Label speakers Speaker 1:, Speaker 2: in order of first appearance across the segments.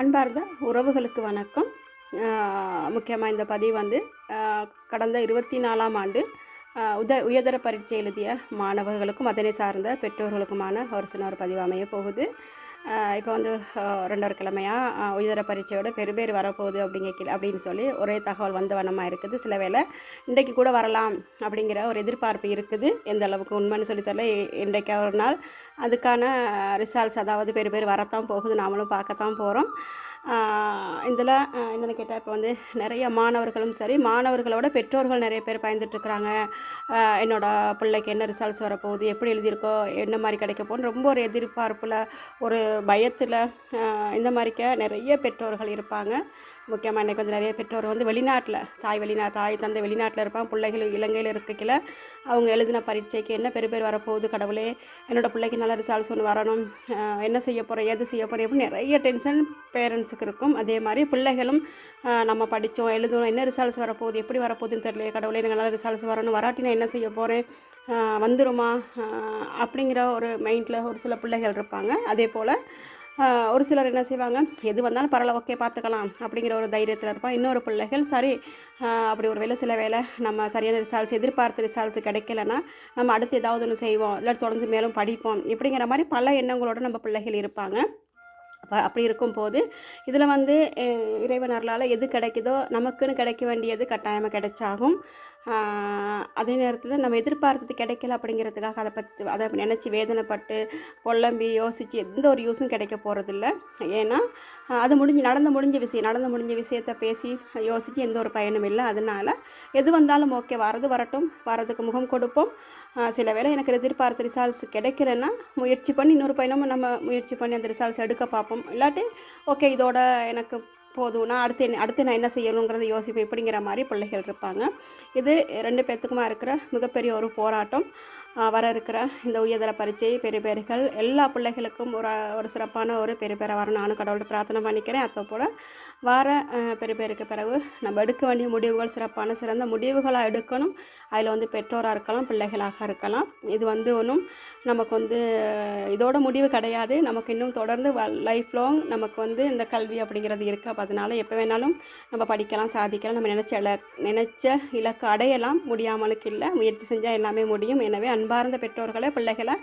Speaker 1: அன்பார்ந்த உறவுகளுக்கு வணக்கம். முக்கியமாக இந்த பதிவு வந்து கடந்த இருபத்தி நாலாம் ஆண்டு உத உயர்தர பரீட்சை எழுதிய மாணவர்களுக்கும் அதனை சார்ந்த பெற்றோர்களுக்குமான ஒரு சின்ன ஒரு பதிவு அமைய போகுது. இப்போ வந்து ரெண்டொரு ரெண்டாவது கிழமையாக உயர்தர பரீட்சையோட பெருபேர் வரப்போகுது அப்படிங்க அப்படின்னு சொல்லி ஒரே தகவல் வந்த வண்ணமாக இருக்குது. சில வேளை இன்றைக்கு கூட வரலாம் அப்படிங்கிற ஒரு எதிர்பார்ப்பு இருக்குது. எந்த அளவுக்கு உண்மைன்னு சொல்லி தெரியல. இன்றைக்கு ஒரு நாள் அதுக்கான ரிசால்ட்ஸ் அதாவது பெரு பேர் வரத்தான் போகுது. நாமளும் பார்க்கத்தான் போகிறோம் இதில் என்னென்னு கேட்டால் இப்போ வந்து நிறைய மாணவர்களும் சரி மாணவர்களோட பெற்றோர்கள் நிறைய பேர் பயந்துட்டுருக்குறாங்க என்னோட பிள்ளைக்கு என்ன ரிசல்ட்ஸ் வரப்போகுது எப்படி எழுதியிருக்கோ என்ன மாதிரி கிடைக்க போகுதுன்னு ரொம்ப ஒரு எதிர்பார்ப்பில் ஒரு பயத்தில் இந்த மாதிரிக்க நிறைய பெற்றோர்கள் இருப்பாங்க. முக்கியமாக இன்றைக்கி வந்து நிறைய பெற்றோர் வந்து வெளிநாட்டில் தாய் வெளிநா தாய் தந்தை வெளிநாட்டில் இருப்பான் பிள்ளைகள் இலங்கையில் இருக்கல அவங்க எழுதின பரீட்சைக்கு என்ன பெரு பேர் வரப்போகுது கடவுளே என்னோட பிள்ளைக்கு நல்ல ரிசால்ட்ஸ் ஒன்று வரணும் என்ன செய்ய போகிறேன் எது செய்ய போகிறேன் அப்படின்னு நிறைய டென்ஷன் பேரண்ட்ஸுக்கு இருக்கும். அதே மாதிரி பிள்ளைகளும் நம்ம படித்தோம் எழுதணும் என்ன ரிசல்ட்ஸ் வரப்போகுது எப்படி வரப்போகுதுன்னு தெரியல கடவுளே எனக்கு நல்ல ரிசல்ட்ஸ் வரணும் வராட்டி நான் என்ன செய்ய போகிறேன் வந்துருமா அப்படிங்கிற ஒரு மைண்டில் ஒரு சில பிள்ளைகள் இருப்பாங்க. அதே போல் ஒரு சிலர் என்ன செய்வாங்க எது வந்தாலும் பரவாயில்ல ஓகே பார்த்துக்கலாம் அப்படிங்கிற ஒரு தைரியத்தில் இருப்பான் இன்னொரு பிள்ளைகள் சரி அப்படி ஒரு வேலை சில வேலை நம்ம சரியான ரிசால்ட்ஸ் எதிர்பார்த்த ரிசால்ட்ஸ் கிடைக்கலன்னா நம்ம அடுத்து ஏதாவது ஒன்று செய்வோம் இல்லை தொடர்ந்து மேலும் படிப்போம் இப்படிங்கிற மாதிரி பல எண்ணங்களோடு நம்ம பிள்ளைகள் இருப்பாங்க. அப்படி இருக்கும்போது இதில் வந்து இறைவனர்களால் எது கிடைக்குதோ நமக்குன்னு கிடைக்க வேண்டியது கட்டாயமாக கிடைச்சாகும். அதே நேரத்தில் நம்ம எதிர்பார்த்தது கிடைக்கல அப்படிங்கிறதுக்காக அதை பற்றி அதை நினச்சி வேதனைப்பட்டு புலம்பி யோசித்து எந்த ஒரு யூஸும் கிடைக்க போகிறதில்ல ஏன்னா அது முடிஞ்சு நடந்து முடிஞ்ச விஷயம் நடந்து முடிஞ்ச விஷயத்த பேசி யோசித்து எந்த ஒரு பயனும் இல்லை. அதனால் எது வந்தாலும் ஓகே வரது வரட்டும் வரதுக்கு முகம் கொடுப்போம். சில வேளை எனக்கு எதிர்பார்த்த ரிசால்ட்ஸ் கிடைக்கலன்னா முயற்சி பண்ணி இன்னொரு பயணமும் நம்ம முயற்சி பண்ணி அந்த ரிசால்ட்ஸ் எடுக்க பார்ப்போம். இல்லாட்டி ஓகே இதோட எனக்கு போதும். நான் அடுத்து என்ன அடுத்து நான் என்ன செய்யணுங்கிறத யோசிப்பேன். இப்படிங்கிற மாதிரி பிள்ளைகள் இருப்பாங்க. இது ரெண்டு பேர்த்துக்குமா இருக்கிற மிகப்பெரிய ஒரு போராட்டம். வர இருக்கிற இந்த உயர்தர பரீட்சை பெரிய பேர்கள் எல்லா பிள்ளைகளுக்கும் ஒரு ஒரு சிறப்பான ஒரு பெரிய பேரை வர நானும் கடவுள்கிட்ட பிரார்த்தனை பண்ணிக்கிறேன். அதை போல் வர பெரிய பேருக்கு பிறகு நம்ம எடுக்க வேண்டிய முடிவுகள் சிறப்பான சிறந்த முடிவுகளாக எடுக்கணும். அதில் வந்து பெற்றோராக இருக்கலாம் பிள்ளைகளாக இருக்கலாம். இது வந்து ஒன்றும் நமக்கு வந்து இதோட முடிவு கிடையாது. நமக்கு இன்னும் தொடர்ந்து லைஃப் லாங் நமக்கு வந்து இந்த கல்வி அப்படிங்கிறது இருக்குது அப்போ அதனால எப்போ வேணாலும் நம்ம படிக்கலாம் சாதிக்கலாம். நம்ம நினச்ச இல நினச்ச இலக்கு அடையலாம். முடியாமலுக்கு இல்லை. முயற்சி செஞ்சால் எல்லாமே முடியும். எனவே அன்பார்ந்த பெற்றோர்களை பிள்ளைகளை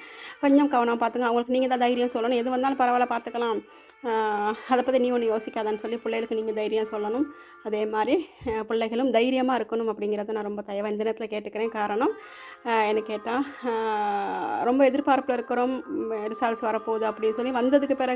Speaker 1: கொஞ்சம் கவனம் பார்த்துங்க. அவங்களுக்கு நீங்கள் தான் தைரியம் சொல்லணும். எது வந்தாலும் பரவாயில்ல பார்த்துக்கலாம். அதை பற்றி நீ ஒன்று யோசிக்காதான்னு சொல்லி பிள்ளைகளுக்கு நீங்கள் தைரியம் சொல்லணும். அதே மாதிரி பிள்ளைகளும் தைரியமாக இருக்கணும் அப்படிங்கிறத நான் ரொம்ப தயவாக இந்த நேரத்தில் கேட்டுக்கிறேன். காரணம் என்ன கேட்டால் ரொம்ப எதிர்பார்ப்பில் இருக்கிறோம். ரிசால்ட்ஸ் வரப்போகுது அப்படின்னு சொல்லி வந்ததுக்கு பிறகு